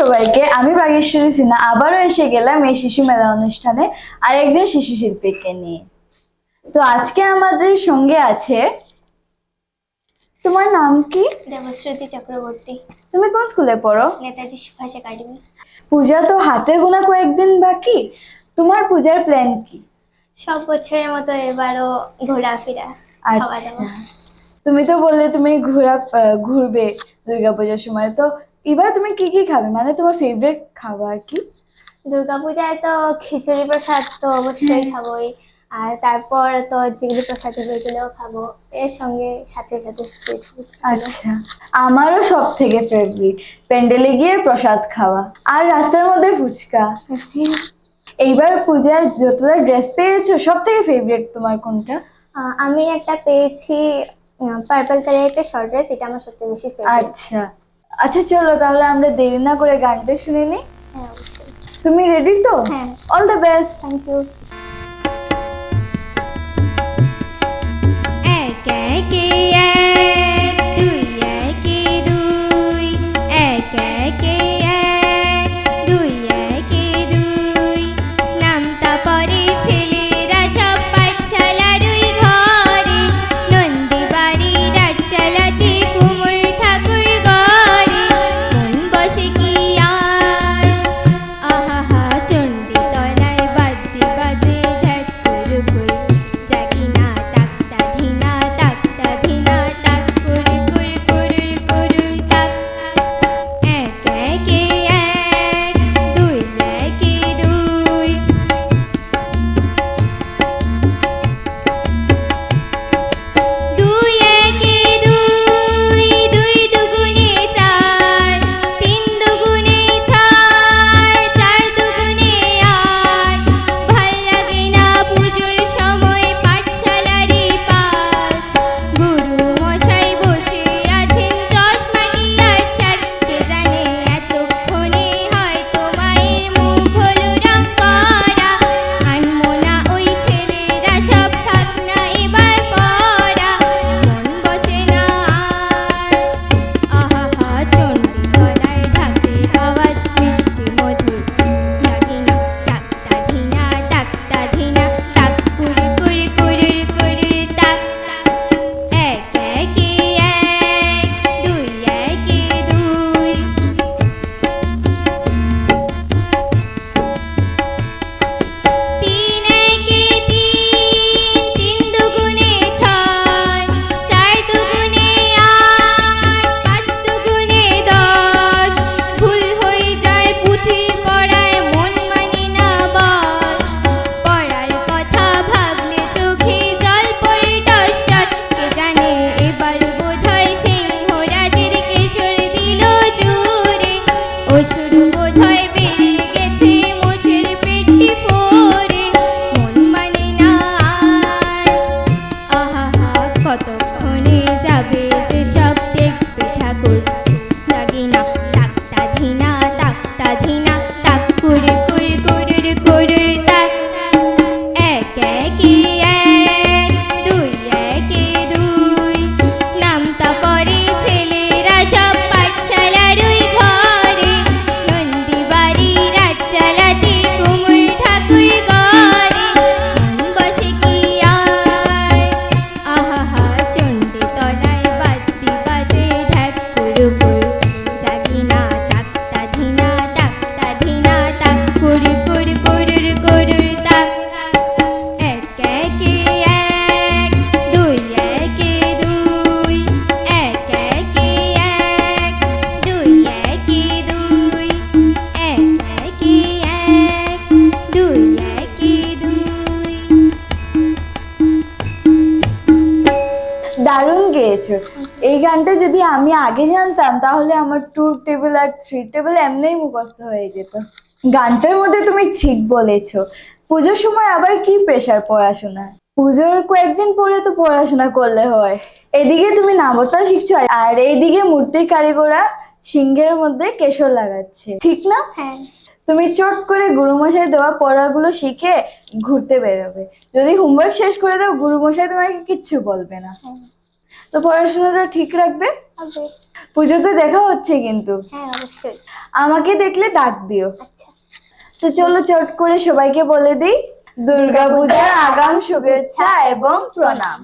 সবাইকে আমি বাগেশ্বরী সিনহা। আবারও এসে গেলাম এই শিশু মেলা অনুষ্ঠানে আর একজন শিশু শিল্পীকে নিয়ে। তো আজকে আমাদের সঙ্গে আছে তোমার নাম কি? দেবশ্রুতি চক্রবর্তী। তুমি কোন স্কুলে পড়ো? নেতাজি সুভাষ একাডেমি। পূজা তো হাতে গোনা কয়েকদিন বাকি। তোমার পূজার প্ল্যান কি? সব বছরের মতো এবারও ঘোরাফেরা আচ্ছা। তুমি তো বললে তুমি ঘোরা ঘুরবে দুর্গাপূজার সময়। তো এবার তুমি কি কি খাবে? মানে তোমার ফেভারিট খাবার কি? দুর্গাপূজায় তো খিচুড়ি প্রসাদ তো অবশ্যই খাবোই। আর তারপর তো যেগুলো প্রসাদ ওইগুলোও খাব। এর সঙ্গে সাথে সাথে স্ট্রিট ফুড আচ্ছা। আমারও সব থেকে ফেভারিট প্যান্ডেলে গিয়ে প্রসাদ খাওয়া। আর রাস্তার মধ্যে ফুচকা। এইবার পূজায় যতটা ড্রেস পেয়েছ সব থেকে ফেভারিট তোমার কোনটা? আমি একটা পেয়েছি পার্পল কালার একটা শর্ট ড্রেস এটা আমার সবচেয়ে বেশি ফেভারিট আচ্ছা। আচ্ছা চলো তাহলে আমরা দেরি না করে গানটা শুনে নিই। হ্যাঁ তুমি রেডি তো? হ্যাঁ। All the best thank you একে এক দারুণ গেয়েছো। এই গানটা যদি আমি আগে জানতাম তাহলে আমার টু টেবিল আর থ্রি টেবিল এমনিই মুখস্থ হয়ে যেত। গানটার মধ্যে তুমি ঠিক বলেছ। পুজোর সময় আবার কি প্রেশার পড়াশোনা? পুজোর কয়েকদিন পরে তো পড়াশোনা করলে হয়। এদিকে তুমি নামতা শিখছো আর এইদিকে মূর্তির কারিগররা সিংহের মধ্যে কেশর লাগাচ্ছে। ঠিক না? হ্যাঁ। তুমি চট করে গুরুমশাই দেওয়া পড়াগুলো শিখে ঘুরতে বেরোবে। যদি হোমওয়ার্ক শেষ করে দাও গুরুমশাই তোমাকে কিচ্ছু বলবে না। হ্যাঁ। তো পড়াশোনাটা ঠিক রাখবে? পুজোতে দেখা হচ্ছে কিন্তু। হ্যাঁ অবশ্যই। আমাকে দেখলে ডাক দিও। আচ্ছা। তো চলো চট করে সবাইকে বলে দিই দুর্গাপূজার আগাম শুভেচ্ছা এবং প্রণাম।